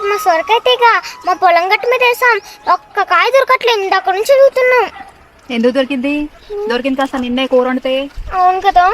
ఇది మా సొరకాయ తీగ మా పొలం గట్టు మీద వేసాం. ఒక్క కాయ దొరకట్లేదు ఇందాక నుంచి చదువుతున్నాం ఎందుకు దొరికింది? దొరికింది కాస్త నిన్నే కూర వండితే. అవును కదా.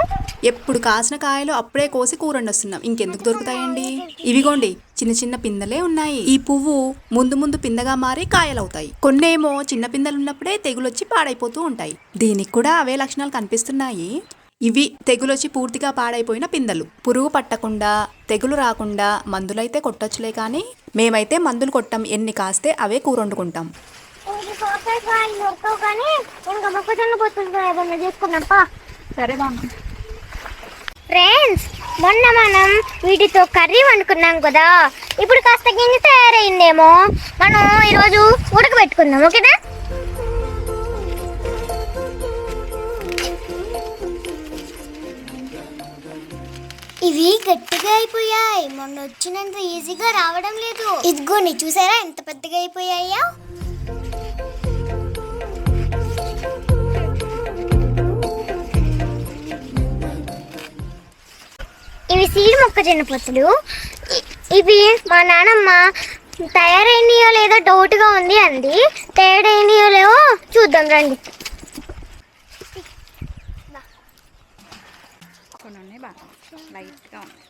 ఎప్పుడు కాసిన కాయలు అప్పుడే కోసి కూరండి వస్తున్నాం ఇంకెందుకు దొరుకుతాయండి? ఇవిగోండి చిన్న చిన్న పిందెలే ఉన్నాయి. ఈ పువ్వు ముందు ముందు పిందగా మారి కాయలవుతాయి. కొన్నేమో చిన్న పిందెలు ఉన్నప్పుడే తెగులొచ్చి పాడైపోతూ ఉంటాయి. దీనికి కూడా అవే లక్షణాలు కనిపిస్తున్నాయి. ఇవి తెగులొచ్చి పూర్తిగా పాడైపోయిన పిందెలు. పురుగు పట్టకుండా తెగులు రాకుండా మందులైతే కొట్టొచ్చులే కానీ మేమైతే మందులు కొట్టాం ఎన్ని కాస్తే అవే కూర వండుకుంటాం సరే ఫ్రెండ్స్ మొన్న మనం వీటితో కర్రీ వండుకున్నాం కదా ఇప్పుడు కాస్త గింజ తయారైందేమో. మనం ఈరోజు ఉడకబెట్టుకుందాం ఓకేనా? ఇవి గట్టిగా అయిపోయాయి. మొన్న వచ్చినంత ఈజీగా రావడం లేదు. ఇదిగోని చూసారా? ఎంత పెద్దగా అయిపోయాయా? ఇవి సీడ్ మొక్కజొన్న పొత్తులు ఇవి మా నానమ్మ తయారైనయో లేదో డౌట్గా ఉంది అంది. తయారైనయో లేవో చూద్దాం రండి కొన్ని ఉన్నాయి బాగా లైట్గా ఉంది.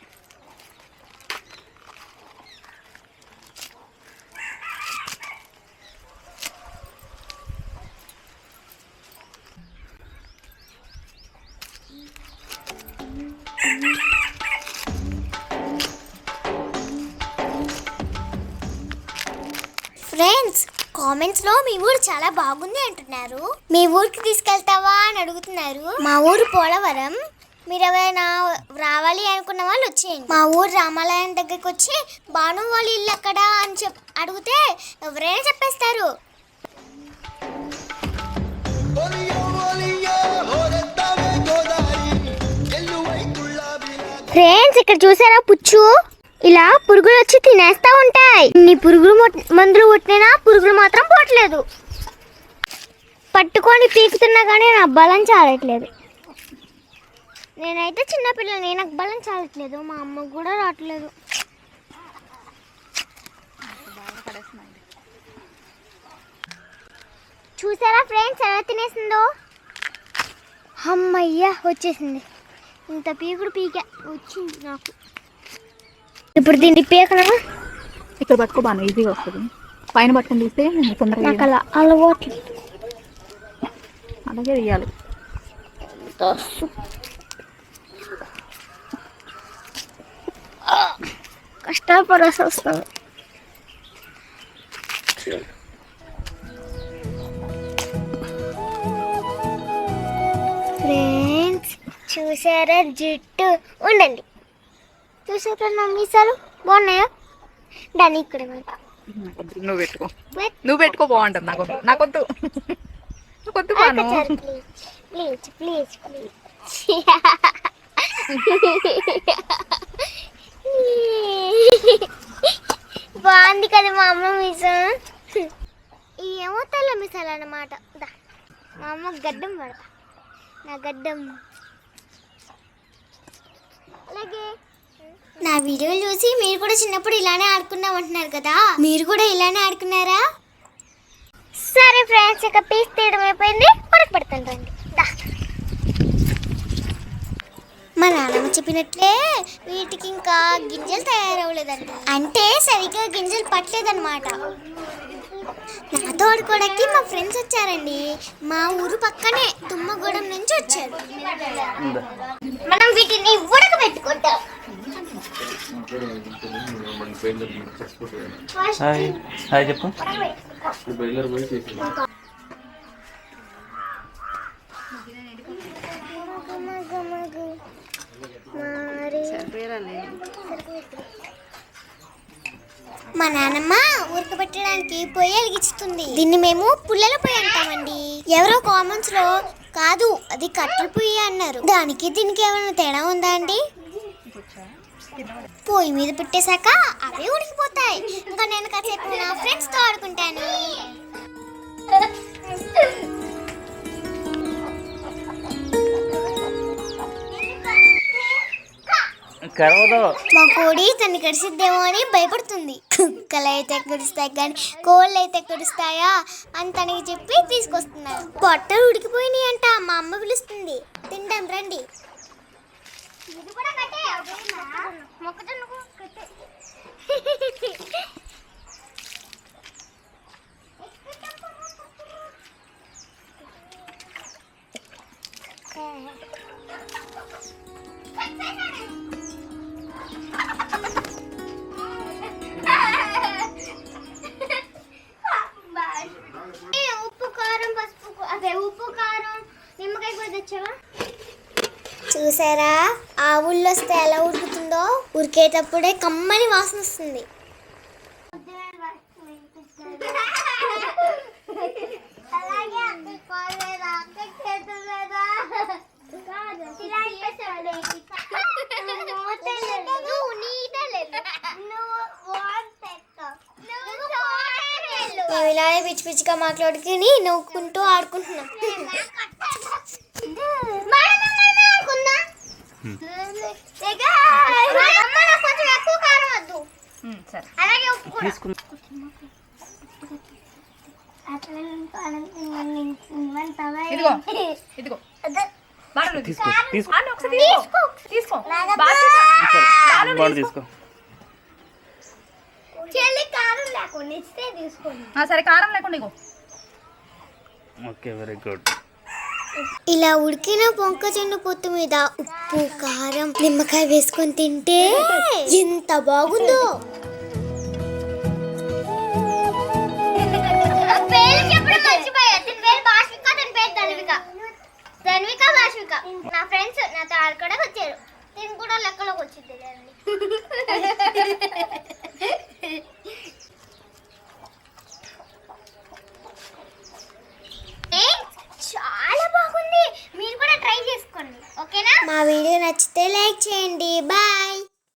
ఫ్రెండ్స్ కామెంట్స్లో మీ ఊరు చాలా బాగుంది అంటున్నారు. మీ ఊరికి తీసుకెళ్తావా అని అడుగుతున్నారు. మా ఊరు పోలవరం. మీరు ఎవరైనా రావాలి అనుకున్న వాళ్ళు వచ్చేయండి. మా ఊరు రామాలయం దగ్గరికి వచ్చి బాను వాళ్ళ ఇల్లు అక్కడ అని చెప్ అడిగితే ఎవరైనా చెప్పేస్తారు. ఫ్రెండ్స్ ఇక్కడ చూసారా పుచ్చు? ఇలా పురుగులు వచ్చి తినేస్తా ఉంటాయి. ఇన్ని పురుగులు మందులు కొట్టినా పురుగులు మాత్రం పోవట్లేదు. పట్టుకొని పీకుతున్నా కానీ నా బలం చాలట్లేదు. నేనైతే చిన్నపిల్లని నాకు బలం చాలట్లేదు మా అమ్మకు కూడా రావట్లేదు. చూసారా ఫ్రెండ్స్ ఎలా తినేసిందో? అమ్మయ్యా వచ్చేసింది. ఇంత పీకుడు పీక వచ్చింది నాకు. ఇప్పుడు దీన్ని పీకనా ఇక్కడ పట్టుకో బాగా ఈజీగా వస్తుంది. పైన పట్టుకొని తీస్తే తొందరగా నాకు అలా అలవాట్లు అలాగే తీయాలి కష్టపడాల్సి వస్తుంది ఫ్రెండ్స్ చూసారా జుట్టు? ఉండండి. చూసారా నా మీసాలు బాగున్నాయా? దాన్ని ఇక్కడ. నాకొద్దు, నువ్వు పెట్టుకో. నువ్వు పెట్టుకో బాగుంటుంది. నాకు నాకొద్దు నాకొద్దు బాను. ఆకచారు, ప్లీజ్ ప్లీజ్ ప్లీజ్ బాగుంది కదా మా అమ్మ మీసం ఏమో తెల్ల మిసాలు అన్నమాట. దా, మా అమ్మ గడ్డం పడతా. నా గడ్డం. అలాగే. నా వీడియోలు చూసి మీరు కూడా చిన్నప్పుడు ఇలానే ఆడుకున్నాం అంటున్నారు కదా? మీరు కూడా ఇలానే ఆడుకున్నారా? సరే ఫ్రెండ్స్ ఇక పీస్ తీయడం అయిపోయింది. ఉడక పెడతాను రండి. మా నాన్నమ్మ చెప్పినట్లే వీటికి ఇంకా గింజలు తయారవ్వలేదండి. అంటే సరిగ్గా గింజలు పట్టలేదన్నమాట. నాతో ఆడుకోవడానికి మా ఫ్రెండ్స్ వచ్చారండి మా ఊరు పక్కనే తుమ్మగూడెం నుంచి వచ్చారు మనం వీటిని ఉడకబెట్టుకుంటాం హాయ్ హాయ్ చెప్పు మా నాన్నమ్మ ఉడకబెట్టడానికి పొయ్యి వెలిగిస్తుంది దీన్ని మేము పుల్లల పొయ్యి అంటామండి. ఎవరో కామెంట్స్లో కాదు అది కట్టెల పొయ్యి అన్నారు. దానికి దీనికి ఏమైనా తేడా ఉందా అండి? పొయ్యి మీద పెట్టేశాక అవే ఉడికిపోతాయి. ఇంకా నేను కాసేపు నా ఫ్రెండ్స్తో ఆడుకుంటాను. కరవదు మా కోడి తను కరిసిద్దేమో అని భయపడుతుంది. కుక్కలు అయితే కరుస్తాయి కానీ కోళ్ళు అయితే కరుస్తాయా అని తనకి చెప్పి తీసుకొస్తున్నాను పొట్టలు ఉడికిపోయినాయి అంట మా అమ్మ పిలుస్తుంది. తింటాం రండి. ఏ, చూసారా? ఆ ఊళ్ళో వస్తే ఎలా ఉడుకుతుందో? ఉరికేటప్పుడే కమ్మని వాసన వస్తుంది. ఇలానే పిచ్చి పిచ్చిగా మాట్లాడుకుని నవ్వుకుంటూ ఆడుకుంటున్నాం. కొంచెం ఎక్కువ కారం వద్దు సరే అలాగే ఉప్పు కూడా తీసుకున్నా ఇదిగో ఇదిగో బాగా తీసుకో. తీసుకో తీసుకో. తీసుకో. తీసుకో సరే కారం లేకుండా ఇగో. Okay very good. ఇలా ఉడికిన పొంక చెన్ను పొత్తు మీద ఉప్పు కారం నిమ్మకాయ వేసుకొని తింటే ఎంత బాగుందో! ధన్విక. నా ఫ్రెండ్స్ నాతో ఆడుకోవడానికి వచ్చారు. నేను కూడా లెక్కలోకి వచ్చింది